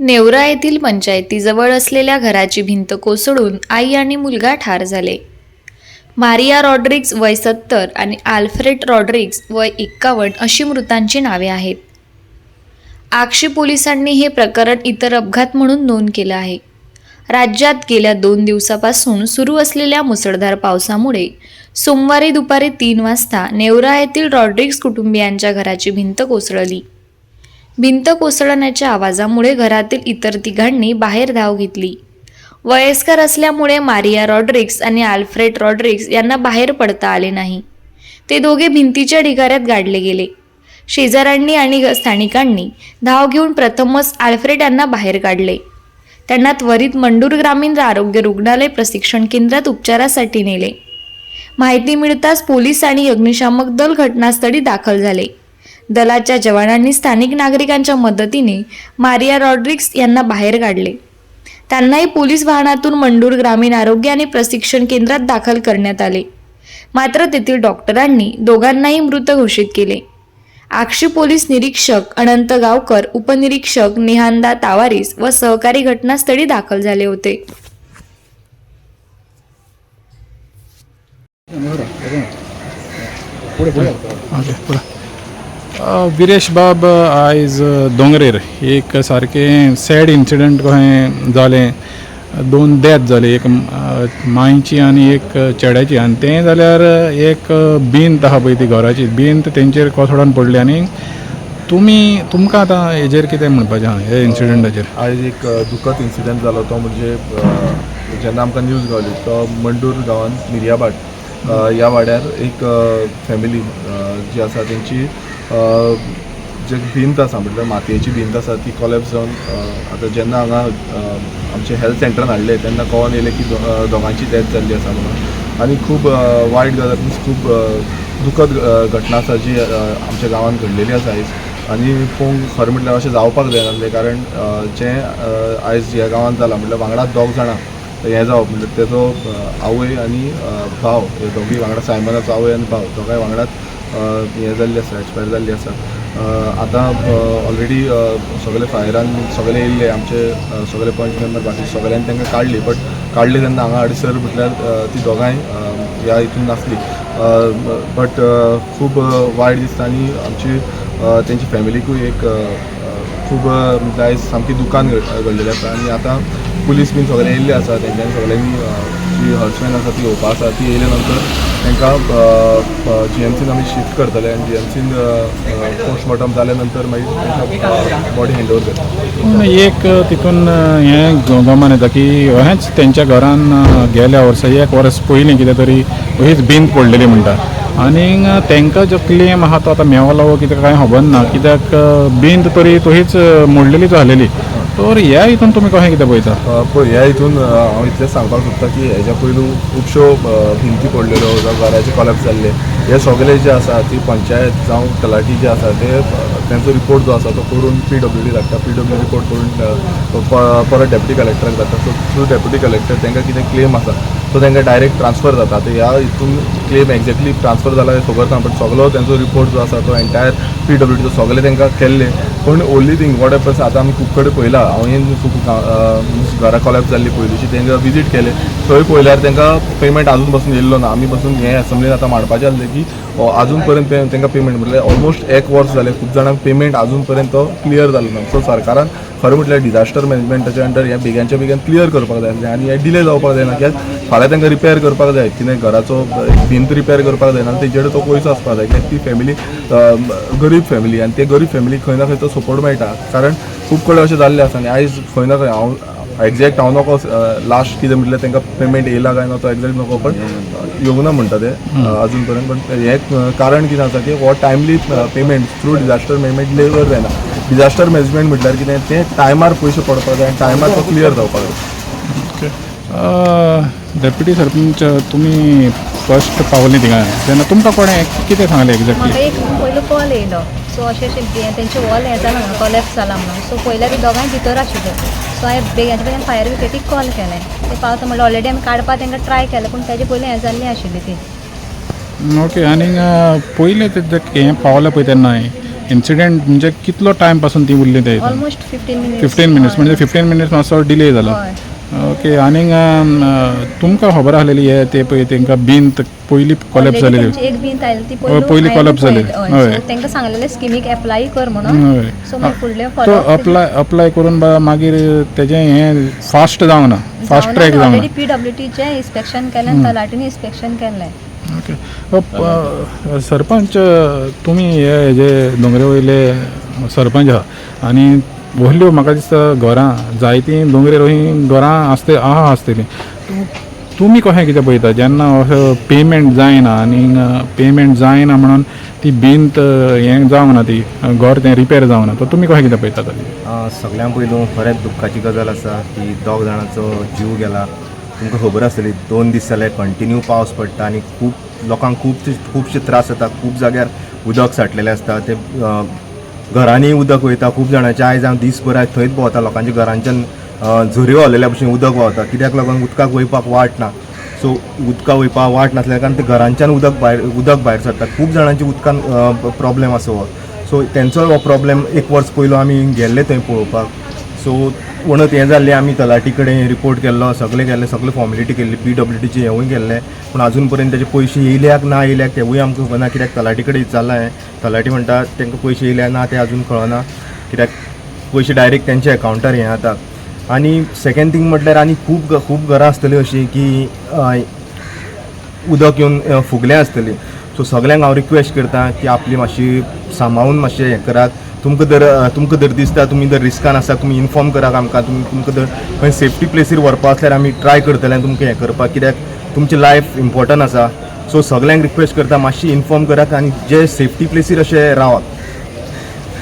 नेवरा येथील पंचायतीजवळ असलेल्या घराची भिंत कोसळून आई आणि मुलगा ठार झाले. मारिया रॉड्रिक्स वय सत्तर आणि आल्फ्रेड रॉड्रिक्स वय एक्कावन्न अशी मृतांची नावे आहेत. आक्षी पोलिसांनी हे प्रकरण इतर अपघात म्हणून नोंद केलं आहे. राज्यात गेल्या दोन दिवसापासून सुरू असलेल्या मुसळधार पावसामुळे सोमवारी दुपारी तीन वाजता नेवरा येथील रॉड्रिक्स कुटुंबियांच्या घराची भिंत कोसळली. भिंत कोसळण्याच्या आवाजामुळे घरातील इतर तिघांनी बाहेर धाव घेतली. वयस्कर असल्यामुळे मारिया रॉड्रिक्स आणि आल्फ्रेड रॉड्रिक्स यांना बाहेर पडता आले नाही. ते दोघे भिंतीच्या ढिगाऱ्यात गाडले गेले. शेजाऱ्यांनी आणि स्थानिकांनी धाव घेऊन प्रथमच आल्फ्रेड यांना बाहेर काढले. त्यांना त्वरित मंडूर ग्रामीण आरोग्य रुग्णालय प्रशिक्षण केंद्रात उपचारासाठी नेले. माहिती मिळताच पोलीस आणि अग्निशामक दल घटनास्थळी दाखल झाले. दलाच्या जवानांनी स्थानिक नागरिकांच्या मदतीने मारिया रॉड्रिक्स यांना बाहेर काढले. त्यांनाही पोलीस वाहनातून मंडूर ग्रामीण आरोग्य आणि प्रशिक्षण केंद्रात दाखल करण्यात आले. मात्र तेथील डॉक्टरांनी दोघांनाही मृत घोषित केले. आक्षी पोलीस निरीक्षक अनंत गावकर उपनिरीक्षक निहांदा तावारीस व सहकारी घटनास्थळी दाखल झाले होते. पुढं अ, विरेश बाब आयज दोंगरेर एक सारकें सॅड इन्सिडंट कहें जालें दोन डेथ जाले एक मांयची आनी एक चेड्याची. आनी तें जाल्यार एक भिंत आहा पळय ती घराची. भिंत तेंचेर कोसळोन पडली आनी तुमी तुमकां आतां हेजेर कितें म्हणपाचें आहा हे इन्सिडंटाचेर आयज एक दुखद इन्सिडंट जालो तो म्हणजे जेन्ना आमकां न्यूज गावली तो मंडूर गांवांत मिरयाबाट ह्या वाड्यार एक फॅमिली जी आसा तेंची जे भिंत आसा म्हटल्यार मातयेची भिंत आसा ती कॉलेप्स जावन आतां जेन्ना हांगा आमचे हेल्थ सेंटरान हाडले तेन्ना कळोन येयलें की दोगांची डॅथ जाल्ली आसा म्हणून. आनी खूब वायट गजाल मिन्स खूब दुखद घटना आसा जी आमच्या गांवांत घडलेली आसा. आयज आनी पळोवंक खरें म्हटल्यार अशें जावपाक जायनासलें म्हणजे कारण जें आयज ह्या गांवांत जालां म्हटल्यार वांगडाच दोग जाणां हें जावप म्हणजे तेजो आवय आनी भाव हे दोगूय वांगडा सायमनाचो आवय आनी भाव दोगांय वांगडाच हें जाल्लें आसा एक्सपायर जाल्ली आसा आतां ऑलरेडी सगले फायरान सगले येयल्ले आमचे सगले पंच मेंबर बाकी सगल्यान तांकां काडली बट काडली तेन्ना हांगा हाडसर म्हटल्यार ती दोगांय ह्या हितून नासली बट खूब वायट दिसता आनी आमची तेंची फॅमिलीकूय एक खूब दायज आयज सामकी दुकान घडलेलें आसा आनी आतां पुलीस बीन सगळे येयल्ले आसा तेंच्यांनी सगळ्यांनी जी हर्समॅन आसा ती येवपा आसा ती येयल्या नंतर तांकां जी एम सीन आमी शिफ्ट करतले आनी जी एम सीन पोस्टमॉर्टम जाल्या नंतर मागीर बॉडी हँड ओवर करता पूण एक तितून हें गोमान येता की हेंच तेंच्या घरान गेल्या वर्सा एक वर्स पयलीं कितें तरी हीच भिंत पडलेली म्हणटा. आनीक तेंकां जो क्लेम आहा तो आतां मेवलो हो कितें कांय खबर ना कित्याक बिंद तरी तशीच मोडलेलीच आसलेली तर ह्या हितून तुमी कशें कितें पळयता पळय ह्या हितून हांव इतलें सांगपाक सोदता की हेज्या पयलू खुबश्यो भिंती पडलेल्यो जावं घराचे कॉलॅप्स जाल्ले हे सगळे जे आसा ती पंचायत जावं तलाटी जे आसा ते अ, तेंचो रिपोर्ट जो आसा तो करून पी डब्ल्यू डी धाडटा पी डब्ल्यू रिपोर्ट करून परत डेप्युटी कलेक्टराक धाडटा सो थ्रू डेप्युटी कलेक्टर तांकां कितें क्लेम आसा तो तांकां डायरेक्ट ट्रान्सफर जाता. आतां ह्या हितून क्लेम एक्झॅक्टली ट्रान्सफर जाला हें खबर ना बट सगलो तेंचो रिपोर्ट जो आसा तो एंटायर पी डब्ल्यू डीचो सगळे तेंकां केल्लें पूण ओन्ली थिंग वॉट एपन्स आतां आमी खूब कडेन पळयलां हांवें खूब घरा कॉलेप्स जाल्ली पयलींची तेंकां विजीट केले. थंय पळयल्यार तेंकां पेमेंट आजून पासून येयल्लो ना आमी पासून हें असेंब्लीन आतां मांडपाचें आसलें की आजून पर्यंत तेंकां पेमेंट म्हटल्यार ऑलमोस्ट एक वर्स जालें खूब जाणांक पेमेंट आजून पर्यंत तो क्लियर जालो ना सो सरकारान खरें म्हटल्यार डिजास्टर मॅनेजमेंटाच्या अंडर हें बेग्यानच्या बेगीन क्लियर करपाक जाय आसलें आनी हें डिले जावपाक जायना कित्याक फाल्यां तांकां रिपेर करपाक जाय. कितें घराचो एक भिंत रिपेर करपाक आनी तेंचे कडेन तो पयसो आसपाक जाय. कित्याक ती फॅमिली गरीब फॅमिली आनी ते गरीब फॅमिलीक खंय ना खंय तो सपोर्ट मेळटा. कारण खूब कडेन अशें जाल्लें आसा. आनी आयज खंय ना खंय हांव एक्झॅक्ट हांव नको लास्ट कितें म्हटल्यार तांकां पेमेंट येयला काय ना तो एक्झॅक्ट नको. पण येवंक ना म्हणटा ते अजून पर्यंत पण हें कारण कितें आसा की हो timely payment through disaster management Lever जायना. डिजास्टर मॅनेजमेंट म्हटल्यार कितें तें टायमार पयशे पडपाक जाय. आनी टायमार तो क्लियर जावपाक जाय. डेप्युटी सरपंच तुमी फर्स्ट पावली थिंगा तेन्ना तुमकां कोणें कितें सांगलें म्हाका एक्झॅक्टली एक पयलो कॉल येयलो सो अशें अशें बे- तेंचे वॉल हें जालां म्हणून. कॉलेप्स जाला म्हणून सो पयल्यार ती दोगांय भितर आशिल्ले सो हांवें बेग्याच्या बेगीन फायर ब्रिगेडीक कॉल केलें ते पावता म्हणल्यार ऑलरेडी आमी काडपाक तांकां ट्राय केलें पूण तेजे पयलीं हें जाल्ली आशिल्ली ती ओके आनीक पयलें तें हें पावलें पळय तेन्ना इन्सिडेंट म्हणजे कितलो टायमपासून ती उरली ते almost fifteen minutes fifteen minutes म्हणजे फिफ्टीन मिनिट्स मातसो डिले जालो हय. ओके आनीक तुमकां खबर आसलेली हे ते पळय तांकां बीन पयली कॉलेप्स Already जालेली एक बीन आयली ती पयलू collapse जाली. हय. तांकां सांगलेलें स्किमीक एप्लाय कर म्हणून. हय. सो फुडलें तो अप्लाय अप्लाय करून मागीर तेजें हें फास्ट जावंक ना फास्ट ट्रॅक जावंक ऑलरेडी पी डब्ल्यू टीचें इन्स्पेक्शन केलें तलाटीने इन्स्पेक्शन केलें. ना ओके सरपंच तुमी हे हेजे दोंगरे वयले सरपंच आहा आनी व्हडल्यो म्हाका दिसता घरां जायतीं दोंगरे रोही घरां आसते आहा आसतलीं. तुमी कशें कितें पळयता जेन्ना असो पेमेंट जायना आनी पेमेंट जायना म्हणून ती भिंत हें जावना ती घर तें रिपेर जावना ना. तो तुमी कशें कितें पळयता ताजें सगळ्यां पयलू खरेंच दुख्खाची गजाल आसा की दोग जाणांचो जीव गेला. तुमकां खबर आसतली दोन दीस जाले कंटिन्यू पावस पडटा आनी खूब लोकांक खूब खुबशे त्रास जाता खूब जाग्यार उदक साठलेलें आसता ते घरांनी उदक वयता खूब जाणांचे आयज हांव दीसभर आयज थंयच भोंवता लोकांच्या घरांच्यान झऱ्यो हलयल्या भशेन उदक व्हांवता. कित्याक लागून उदकाक वयपाक वाट ना. सो उदका वयपाक वाट नासल्या कारण ते घरांच्यान उदक भायर उदक भायर सरता खूब जाणांची उदकान प्रॉब्लेम आसा हो सो तेंचोय हो प्रॉब्लेम एक वर्स पयलो आमी गेल्ले थंय पळोवपाक. सो म्हणत हें जाल्लें आमी तलाटी कडेन रिपोर्ट केल्लो सगळें केल्लें सगळें फॉर्मेलिटी केल्ली पी डब्ल्यू डीचे हेवूय केल्लें पूण आजून पर्यंत तेजे पयशे येयल्याक ना येयल्याक तेवूय आमकां खबर ना कित्याक तलाटी कडेन विचारलां हांवें तलाटी म्हणटा तांकां पयशे येयल्या ना ते अजून कळना. कित्याक पयशे डायरेक्ट तेंच्या अकावंटार हें जाता आनी सेकेंड थींग म्हटल्यार आनी खूब खूब घरां आसतलीं अशीं की उदक येवन फुगलें आसतलीं सो सगल्यांक हांव रिक्वेस्ट करता की आपली मातशी सांबाळून मातशें हें करात. तुमकां जर तुमकां जर दिसता तुमी जर रिस्कान आसा तुमी इन्फॉर्म करात आमकां तुमी तुमकां जर खंय सेफ्टी प्लेसीर व्हरपा आसल्यार आमी ट्राय करतले तुमकां हें करपाक कित्याक तुमची लायफ इम्पॉर्टंट आसा. सो सगळ्यांक रिक्वेस्ट करता मातशी इन्फॉर्म करात आनी जे सेफ्टी प्लेसीर अशें रावात